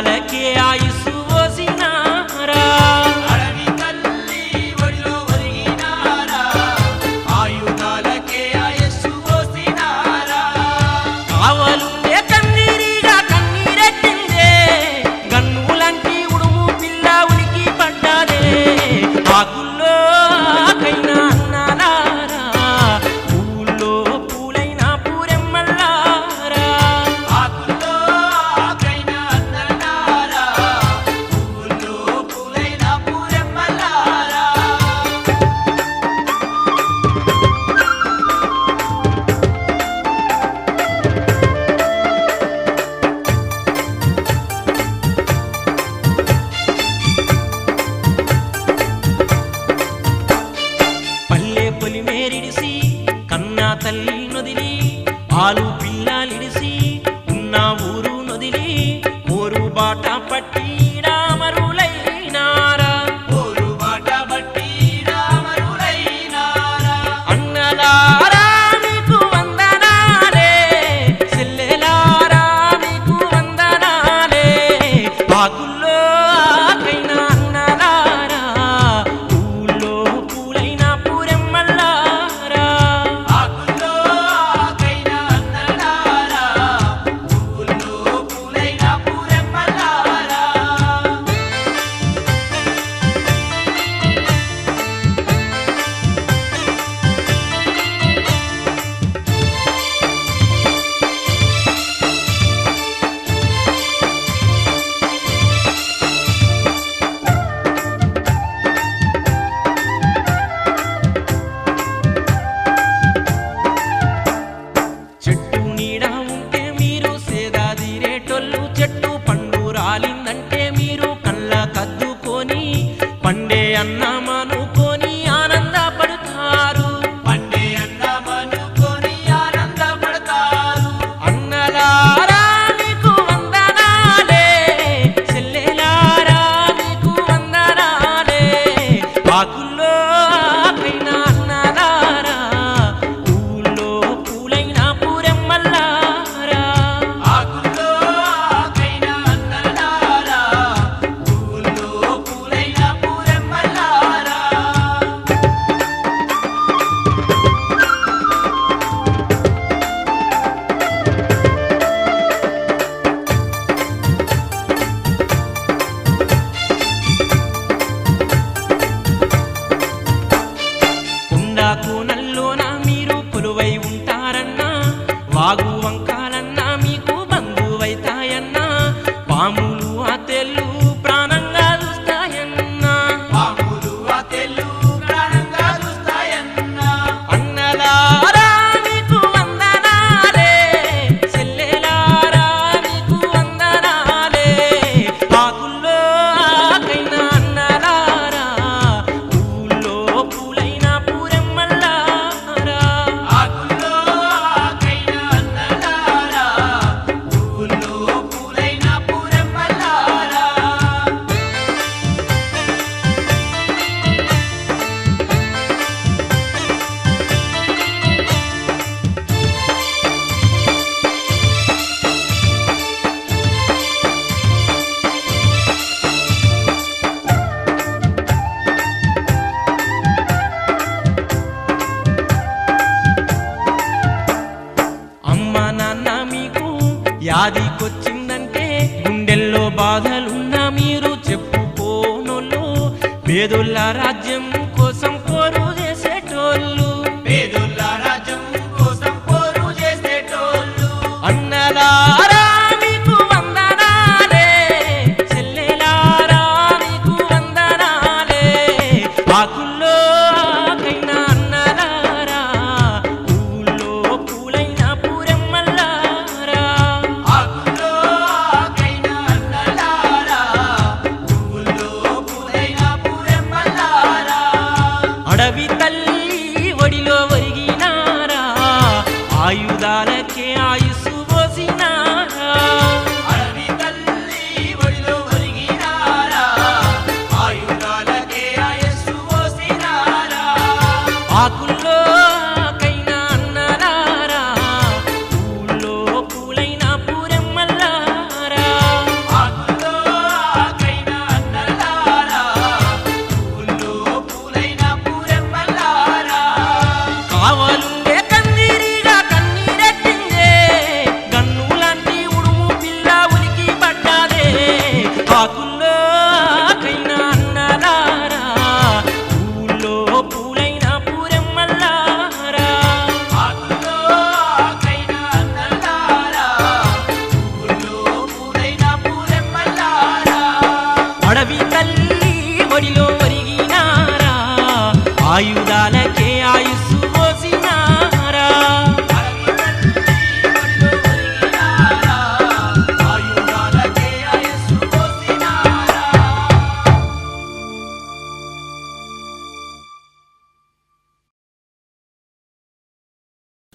Alex.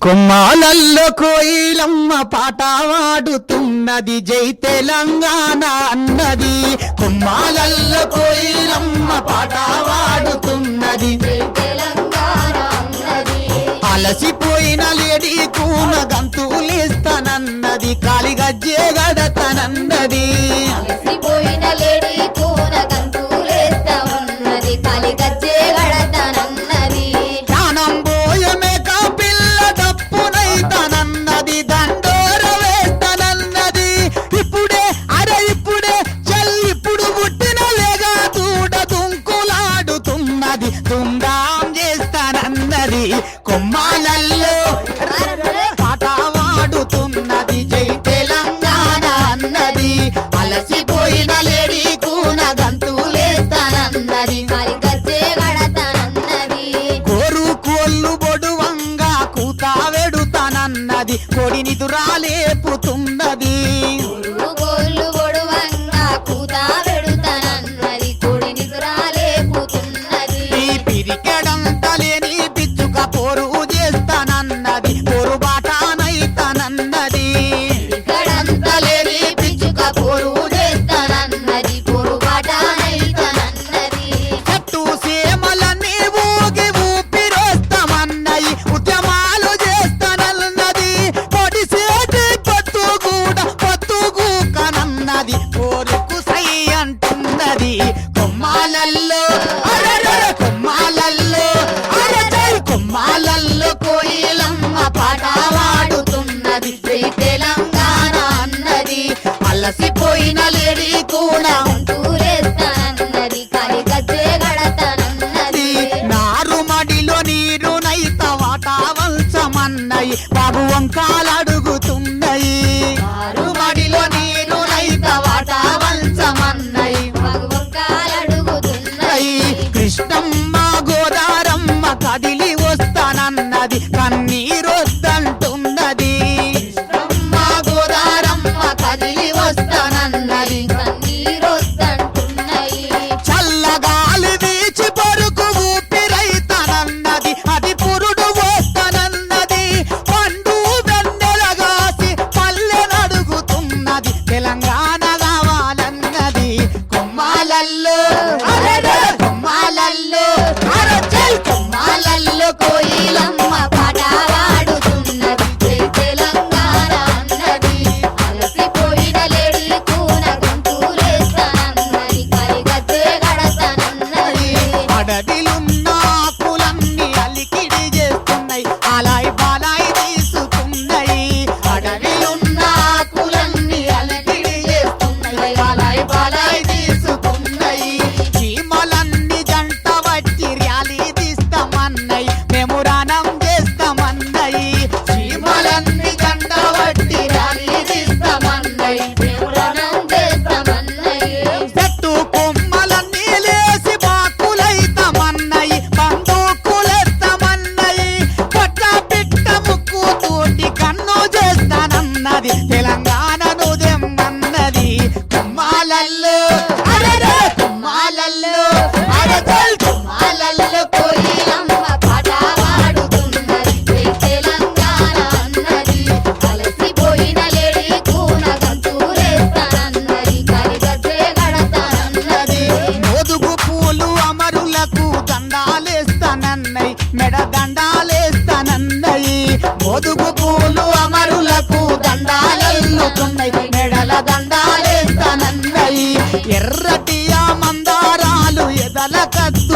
కొమ్మాలల్లో కోయిలమ్మ పాట పాడుతున్నది జై తెలంగాణ అన్నది. కొమ్మాలల్లో కోయిలమ్మ పాట పాడుతున్నది అలసిపోయిన లేడీ కూన గంతులేస్తానన్నది. కాలిగజ్జే గడతనన్నది.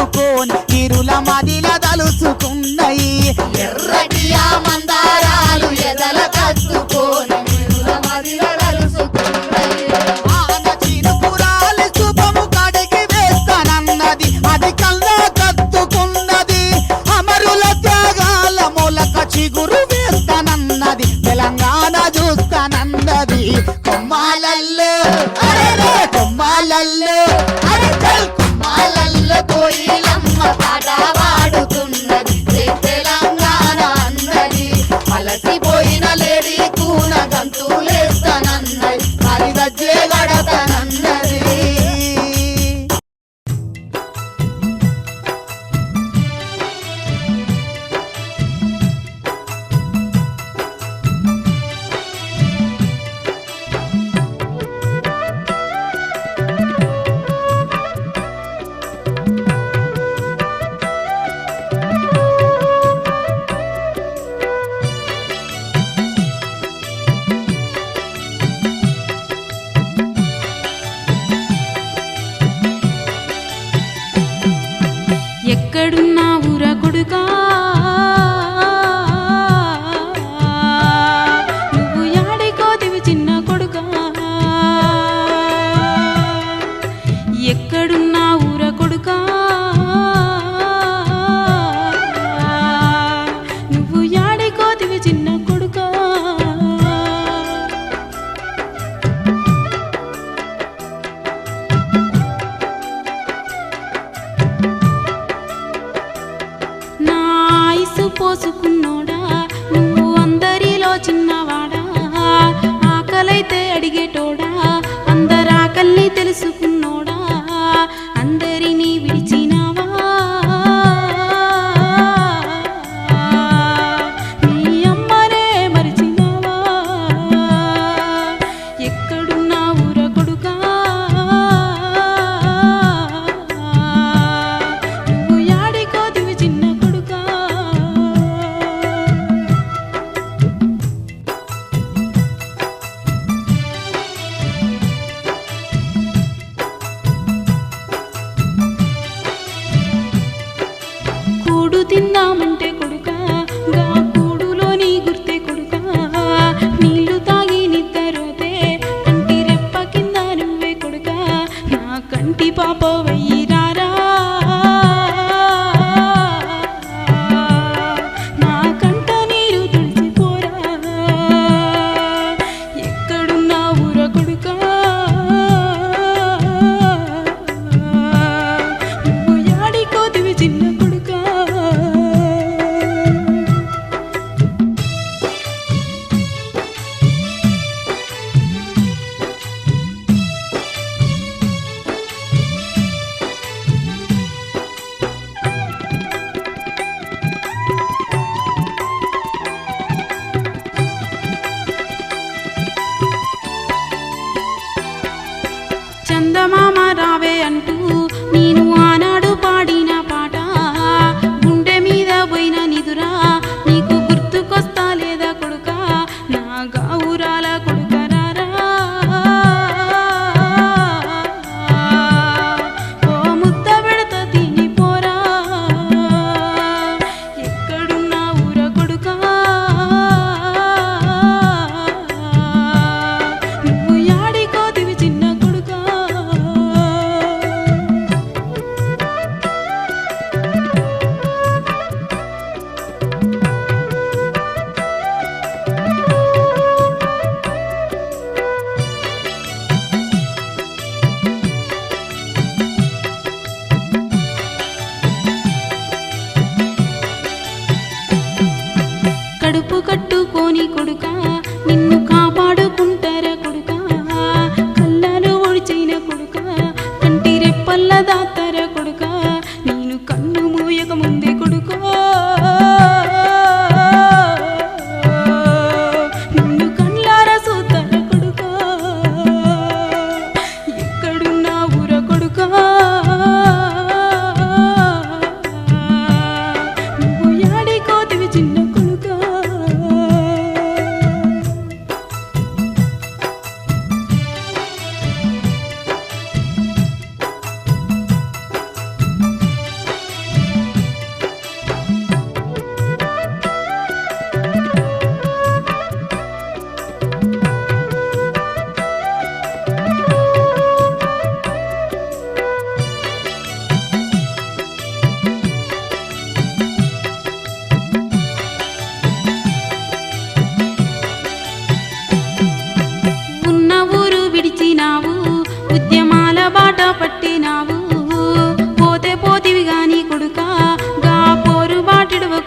దిద్దుకోని ఇరుల మదిల తలుసుకున్నాయి ఎర్రటి ఆ మందారా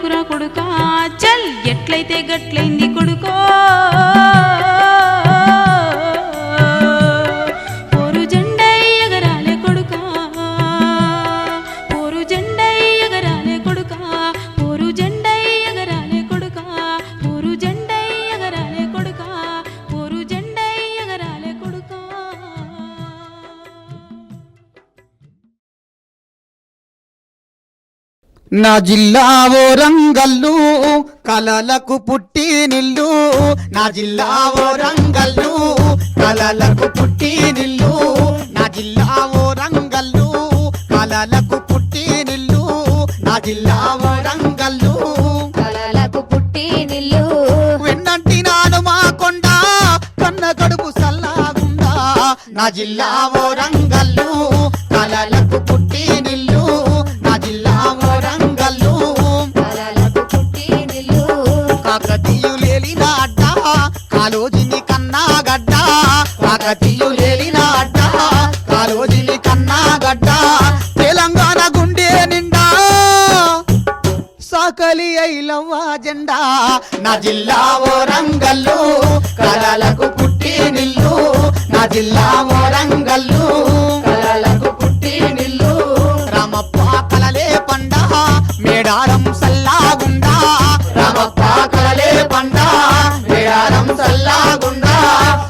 ఎందుకురా కొడుకా. చల్ ఎట్లయితే గట్లైంది నా జిల్లా ఓ రంగల్లు కలలకు పుట్టినిల్లు నా జిల్లా ఓ రంగల్లు కలలకు పుట్టినిల్లు నా జిల్లా ఓ రంగల్లు కలలకు పుట్టినిల్లు నా జిల్లా ఓ రంగల్లు. కలలకు పుట్టినిల్లు వెన్నంటి నాను మా కొండ కన్న కడుపు సల్లాగుండా. నా జిల్లా ఓ రంగల్లు. జైలవ్వ జెండా. నా జిల్లా ఓ రంగల్లు కళలకు పుట్టి నిల్లు. నా జిల్లా ఓ రంగల్లు కళలకు పుట్టి నిల్లు. రామప్ప కలలే పండ మేడారం సల్లాగుండా. రామప్ప కలలే పండ మేడారం సల్లాగుండా.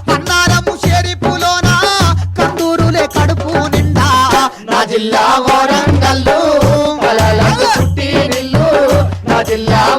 పన్నారము షేరిపులోనా కందూరులే కడుపు నిండా. నా జిల్లా la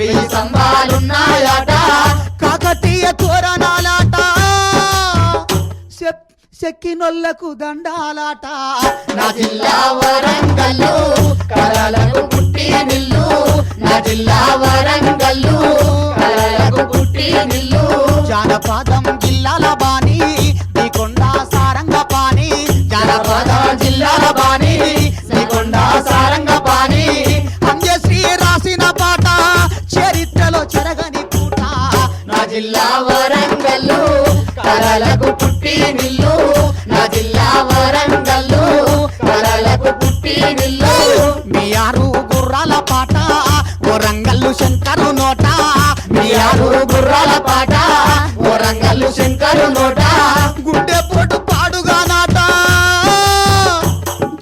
వెయ్యి స్తంభాలున్నాయట కాకతీయ తోరణాలాట. చెక్కినొల్లకు దండాలాట. నా జిల్లా వరంగల్ కళలకు పుట్టిన నిల్లు. నా జిల్లా వరంగల్ కళలకు పుట్టిన నిల్లు. జానపదం జిల్లాల బాణి దికొండ సారంగ పాని జానపదం జిల్లాల బాణి దికొండ సారంగ జిల్లా వరంగల్లు. కలలకు పుట్టి నిల్లు. నా జిల్లా వరంగల్లు. కలలకు పుట్టి నిల్లు. మీ ఆరు గుర్రాల పాట వరంగల్లు శంకరు నోట. మీ ఆరు గుర్రాల పాట వరంగల్లు శంకరు నోట. గుండె పోటు పాడుగా నాట.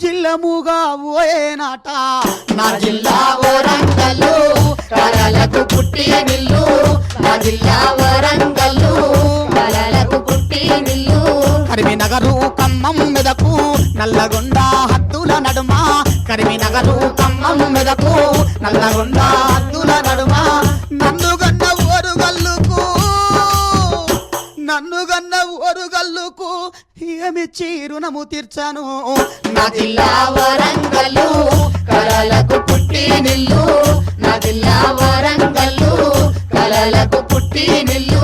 జిల్లముగా ఓయే నాట. నా జిల్లా వరంగల్లు. కలలకు పుట్టి నిల్లు. నా జిల్లా వరంగల్లు. కలలకు పుట్టి నిల్లు. కరిమినగరు కమ్మం మెదకు నల్లగొండ హత్తుల నడుమ. కరిమినగరు కమ్మం మెదకు నల్లగొండ హత్తుల నడుమ. నన్ను గన్న ఓరుగల్లుకు నన్ను గన్న ఓరుగల్లుకు ఏమిచ్చి రుణము తీర్చాను? నా జిల్లా వరంగల్లు కలలకు పుట్టి నిల్లు. నా జిల్లా వరంగల్లు కలలకు పుట్టి నిల్లు.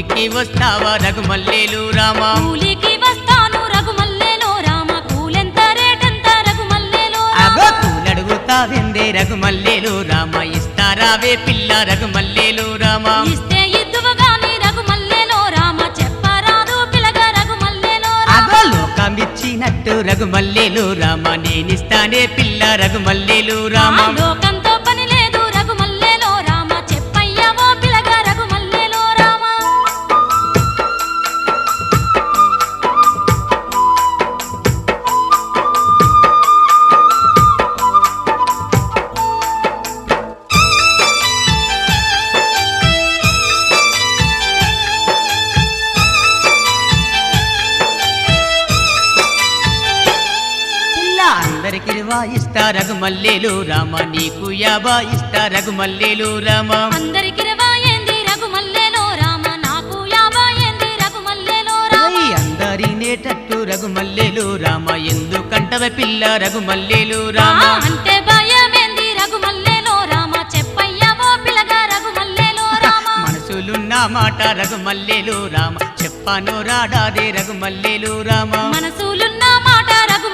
కూలికి వస్తావా రఘుమల్లేలు రామ? కూలికి వస్తాను రఘుమల్లేలో రామ. కూలెంత రేటెంత రఘుమల్లేలో అగో కూలడుగుతావెందే రఘుమల్లేలు రామ? ఇస్తారావే పిల్ల రఘుమల్లేలు రామ? ఇస్తే ఇద్దువు గాని రఘుమల్లేలో రామ. చెప్పరాదు పిలగ రఘుమల్లేలో అగో లోకమిచ్చినట్టు రఘుమల్లేలు రామ. నేనిస్తానే పిల్ల రఘుమల్లేలు రామ. లోకంతో ఇస్తా రఘుమల్లేలు రామ నీకు యాబా ఇస్తా రఘుమల్లేలు రామ. అందరికి అందరినేటట్టు రఘుమల్లేలు రామ ఎందుకంటవ పిల్ల రఘుమల్లేలు రామ. అంటే భయమేంది రఘుమల్లేలో రామ చెప్పయ్యవో పిలగ రఘుమల్లేలో రామ. మనసులున్న మాట రఘుమల్లేలు రామ చెప్పాను రాడాదే రఘుమల్లేలు రామ. మనసులున్న మాట రఘుమల్లేలో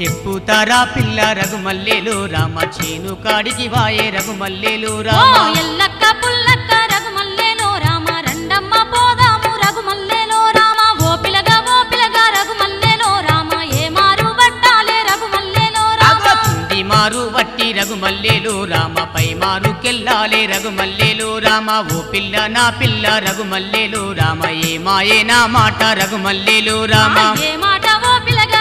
చెప్పుతారా పిల్ల రఘుమల్లేలు రామ చేను కాడికి వాయే రఘుమల్లేలు రామ. ఎల్లక్క పుల్లక్క రఘుమల్లేలో రామ రెండమ్మ పోదాము రఘుమల్లేలో రామ. ఓ పిలగ ఓ పిలగ రఘుమల్లేలో రామ ఏ మారు పట్టాలే రఘుమల్లేలో రామ. కింది మారు వట్టి రఘుమల్లేలు రామ పై మారు కెల్లాలే రఘుమల్లేలు రామ. ఓ పిల్ల నా పిల్ల రఘుమల్లేలు రామ ఏ మాయే నా మాట రఘుమల్లేలు రామ. ఏ మాట ఓ పిలగ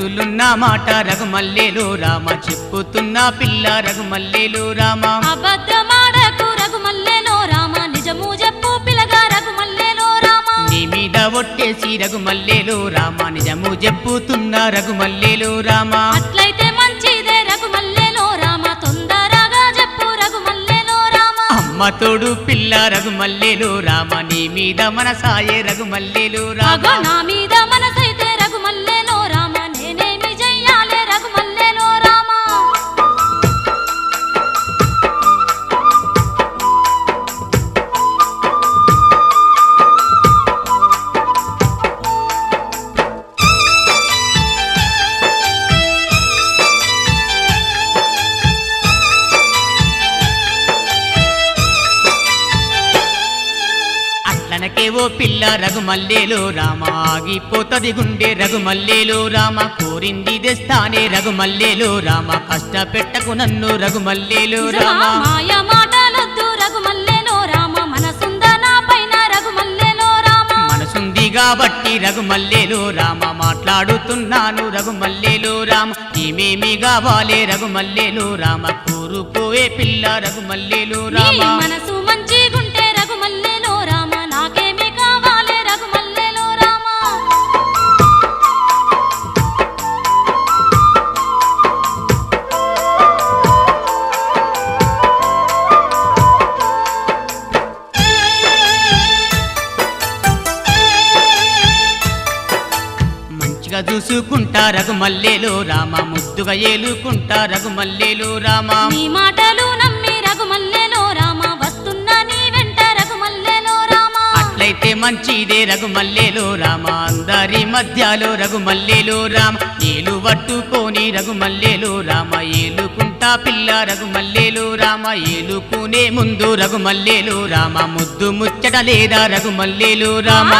మనసులున్న మాట రఘుమల్లేలు రామ చెప్పుతున్న పిల్ల రఘుమల్లేలు రామ. అబద్ధమాడకు రఘుమల్లేలో రామ నిజము చెప్పు పిలగ రఘుమల్లేలో రామ. నీ మీద ఒట్టేసి రఘుమల్లేలు రామ నిజము చెప్పుతున్న రఘుమల్లేలు రామ. అట్లయితే మంచిదే రఘుమల్లేలో రామ తొందరగా అమ్మ తోడు పిల్ల రఘుమల్లేలు రామ నీ మీద మనసాయే రఘుమల్లేలు రామ. నా మీద మనసైతే అట్లనకే ఓ పిల్ల రఘుమల్లేలు రామ. ఆగిపోతది గుండె రఘుమల్లేలు రామ. కోరింది తెస్తానే రఘుమల్లేలు రామ. కష్టపెట్టకు నన్ను రఘుమల్లేలు రామ. మాటలొద్దు రఘుమల్లేలో రామ. పైన రఘుమల్లేలో రామ? మనసుంది కాబట్టి రఘుమల్లేలు రామ. మాట్లాడుతున్నాను రఘుమల్లేలు రామ. ఏమేమి కావాలే రఘుమల్లేలు రామ. కూరుకోవే పిల్ల రఘుమల్లేలు రామ. మనసు మంచిగుంటే చూసుకుంటా రఘుమల్లేలు రామ ముద్దుగా ఏలుకుంటా రఘుమల్లేలు రామ. నీ మాటలు నమ్మి రఘుమల్లేలో రామ వస్తున్నా నీ వెంట రఘుమల్లేలో రామ. అట్లయితే మంచిదే రఘుమల్లేలు రామ అందరి మధ్యలో రఘుమల్లేలు రామ. ఏలు పట్టుకొని రఘుమల్లేలు రామ ఏలుకుంటా పిల్ల రఘుమల్లేలు రామ. ఏలుకునే ముందు రఘుమల్లేలు రామ ముద్దు ముచ్చట లేదా రఘుమల్లేలు రామ.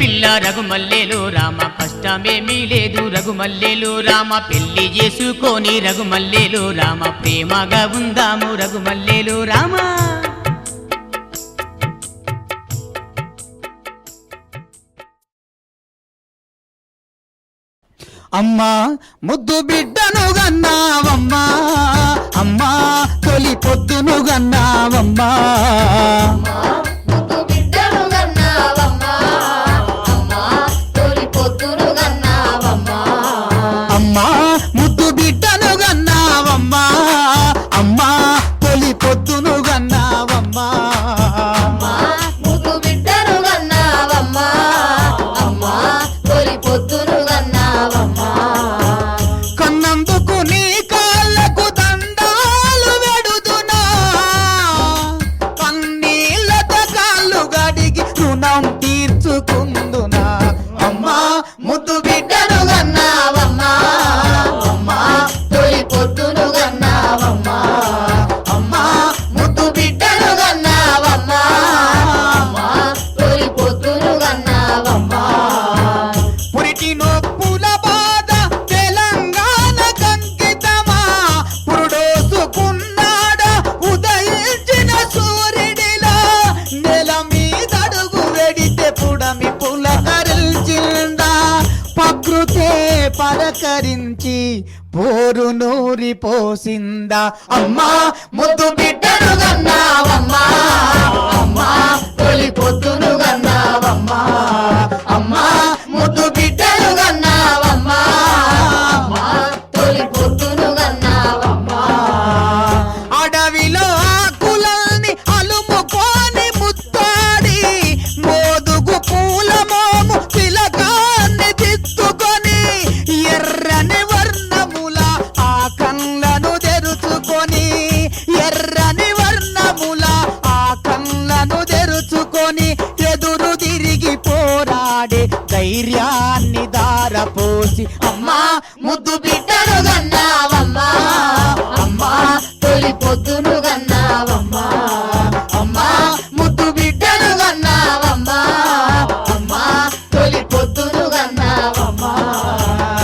పిల్ల రఘుమల్లేలు రామ కష్టమేమీ లేదు. రఘుమల్లేలు రామ పెళ్ళి చేసుకొని రఘుమల్లేలు రామ ప్రేమగా ఉందాము రఘుమల్లేలు రామ. అమ్మా ముద్దు బిడ్డను గన్నావమ్మా. అమ్మా తొలి పొద్దును గన్నావమ్మా. ముద్దు బిడ్డను గన్నావమ్మా. అమ్మా తొలి పొద్దును గన్నావమ్మా